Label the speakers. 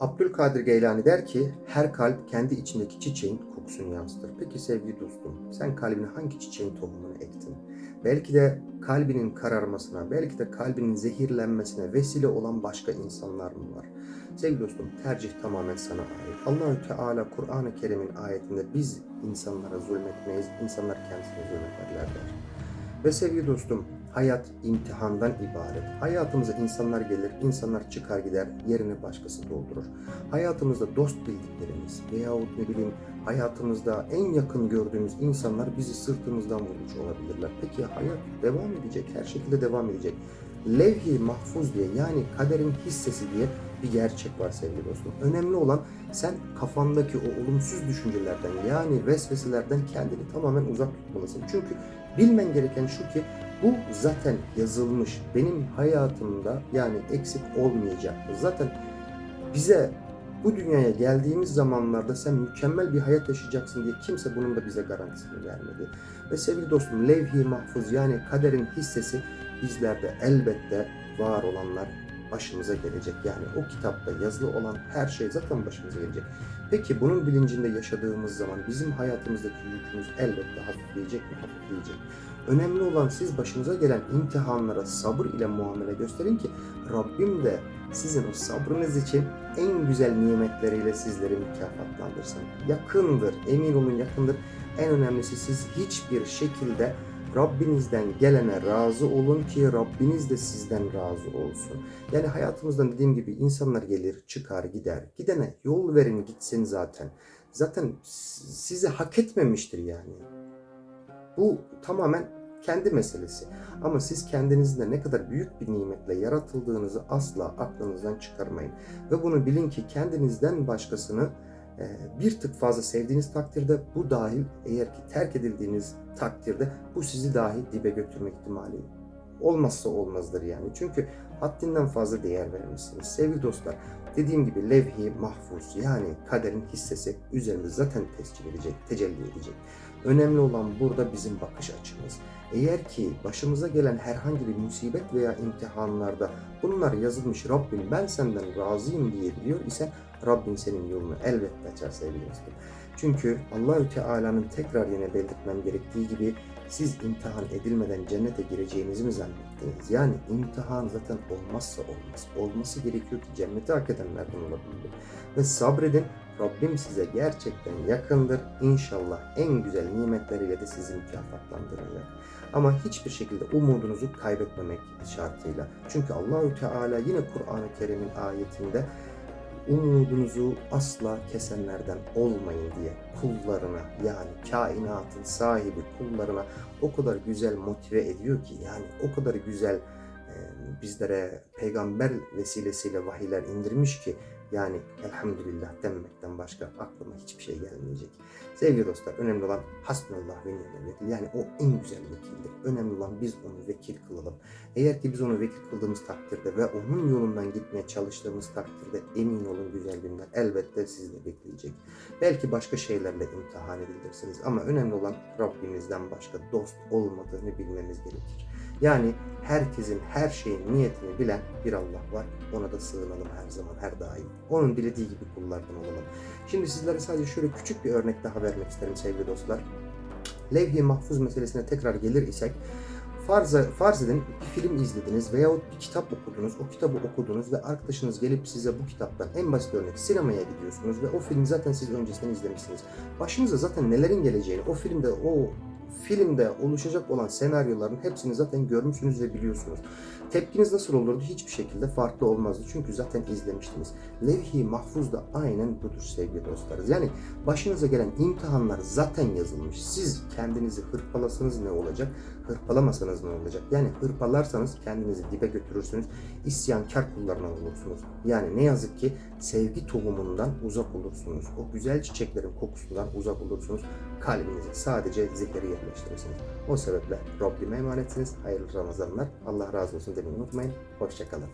Speaker 1: Abdülkadir Geylani der ki her kalp kendi içindeki çiçeğin kokusunu yansıtır. Peki sevgili dostum sen kalbine hangi çiçeğin tohumunu ektin? Belki de kalbinin kararmasına, belki de kalbinin zehirlenmesine vesile olan başka insanlar mı var? Sevgili dostum tercih tamamen sana ait. Allahü Teala Kur'an-ı Kerim'in ayetinde biz insanlara zulmetmeyiz, insanlar kendisine zulmederler der. Ve sevgili dostum hayat imtihandan ibaret. Hayatımıza insanlar gelir, insanlar çıkar gider, yerine başkası doldurur. Hayatımızda dost bildiklerimiz veyahut ne bileyim hayatımızda en yakın gördüğümüz insanlar bizi sırtımızdan vurmuş olabilirler. Peki ya hayat devam edecek, her şekilde devam edecek. Levh-i mahfuz diye yani kaderin hissesi diye bir gerçek var sevgili dostum. Önemli olan sen kafandaki o olumsuz düşüncelerden yani vesveselerden kendini tamamen uzak tutmalısın. Çünkü bilmen gereken şu ki bu zaten yazılmış. Benim hayatımda yani eksik olmayacak. Zaten bize bu dünyaya geldiğimiz zamanlarda sen mükemmel bir hayat yaşayacaksın diye kimse bunun da bize garantisini vermedi. Ve sevgili dostum levh-i mahfuz yani kaderin hissesi bizlerde elbette var olanlar başımıza gelecek. Yani o kitapta yazılı olan her şey zaten başımıza gelecek. Peki bunun bilincinde yaşadığımız zaman bizim hayatımızdaki yükümüz elbette hafifleyecek mi? Hafifleyecek. Önemli olan siz başınıza gelen imtihanlara sabır ile muamele gösterin ki Rabbim de sizin o sabrınız için en güzel nimetleriyle sizleri mükafatlandırsın. Yakındır, emin olun yakındır. En önemlisi siz hiçbir şekilde Rabbinizden gelene razı olun ki Rabbiniz de sizden razı olsun. Yani hayatımızdan dediğim gibi insanlar gelir, çıkar, gider. Gidene yol verin gitsin zaten. Zaten sizi hak etmemiştir yani. Bu tamamen kendi meselesi. Ama siz kendinizde ne kadar büyük bir nimetle yaratıldığınızı asla aklınızdan çıkarmayın. Ve bunu bilin ki kendinizden başkasını bir tık fazla sevdiğiniz takdirde bu dahil eğer ki terk edildiğiniz takdirde bu sizi dahi dibe götürme ihtimali olmazsa olmazdır yani. Çünkü haddinden fazla değer vermişsiniz. Sevgili dostlar dediğim gibi levh-i mahfuz yani kaderin hissesi üzerinde zaten tescil edecek, tecelli edecek. Önemli olan burada bizim bakış açımız. Eğer ki başımıza gelen herhangi bir musibet veya imtihanlarda bunlar yazılmış Rabbim ben senden razıyım diyebiliyor ise Rabbim senin yolunu elbette açar sevgili dostum. Çünkü Allahü Teala'nın tekrar yine belirtmem gerektiği gibi siz imtihan edilmeden cennete gireceğinizi mi zannettiniz? Yani imtihan zaten olmazsa olmaz. Olması gerekiyor ki cenneti hak edenlerden olabilir. Ve sabredin Rabbim size gerçekten yakındır. İnşallah en güzel nimetleriyle de sizi mükafatlandıracak. Ama hiçbir şekilde umudunuzu kaybetmemek şartıyla. Çünkü Allahü Teala yine Kur'an-ı Kerim'in ayetinde umudunuzu asla kesenlerden olmayın diye kullarına yani kainatın sahibi kullarına o kadar güzel motive ediyor ki yani o kadar güzel bizlere peygamber vesilesiyle vahiyler indirmiş ki yani elhamdülillah denmekten başka aklıma hiçbir şey gelmeyecek. Sevgili dostlar önemli olan hasbunallah ve ni'mel vekil. Yani o en güzel vekildir. Önemli olan biz onu vekil kılalım. Eğer ki biz onu vekil kıldığımız takdirde ve onun yolundan gitmeye çalıştığımız takdirde emin olun güzel günler elbette sizi de bekleyecek. Belki başka şeylerle imtihan edilirsiniz ama önemli olan Rabbimizden başka dost olmadığını bilmemiz gerekir. Yani herkesin her şeyin niyetini bilen bir Allah var. Ona da sığınalım her zaman, her daim. Onun dilediği gibi kullardan olalım. Şimdi sizlere sadece şöyle küçük bir örnek daha vermek isterim sevgili dostlar. Levh-i mahfuz meselesine tekrar gelir isek, farz, farz edin bir film izlediniz veyahut bir kitap okudunuz, o kitabı okudunuz ve arkadaşınız gelip size bu kitaptan en basit örnek sinemaya gidiyorsunuz ve o filmi zaten siz öncesinden izlemişsiniz. Başınıza zaten nelerin geleceğini, o filmde o filmde oluşacak olan senaryoların hepsini zaten görmüşsünüz ve biliyorsunuz. Tepkiniz nasıl olurdu? Hiçbir şekilde farklı olmazdı. Çünkü zaten izlemiştiniz. Levh-i mahfuz da aynen budur sevgili dostlarız. Yani başınıza gelen imtihanlar zaten yazılmış. Siz kendinizi hırpalasanız ne olacak? Hırpalamasanız ne olacak? Yani hırpalarsanız kendinizi dibe götürürsünüz. İsyankar kullarına olursunuz. Yani ne yazık ki sevgi tohumundan uzak olursunuz. O güzel çiçeklerin kokusundan uzak olursunuz. Kalbinize sadece zehri yerleştirirsiniz. O sebeple Rabbime emanetsiniz. Hayırlı Ramazanlar. Allah razı olsun demeyi unutmayın. Hoşçakalın.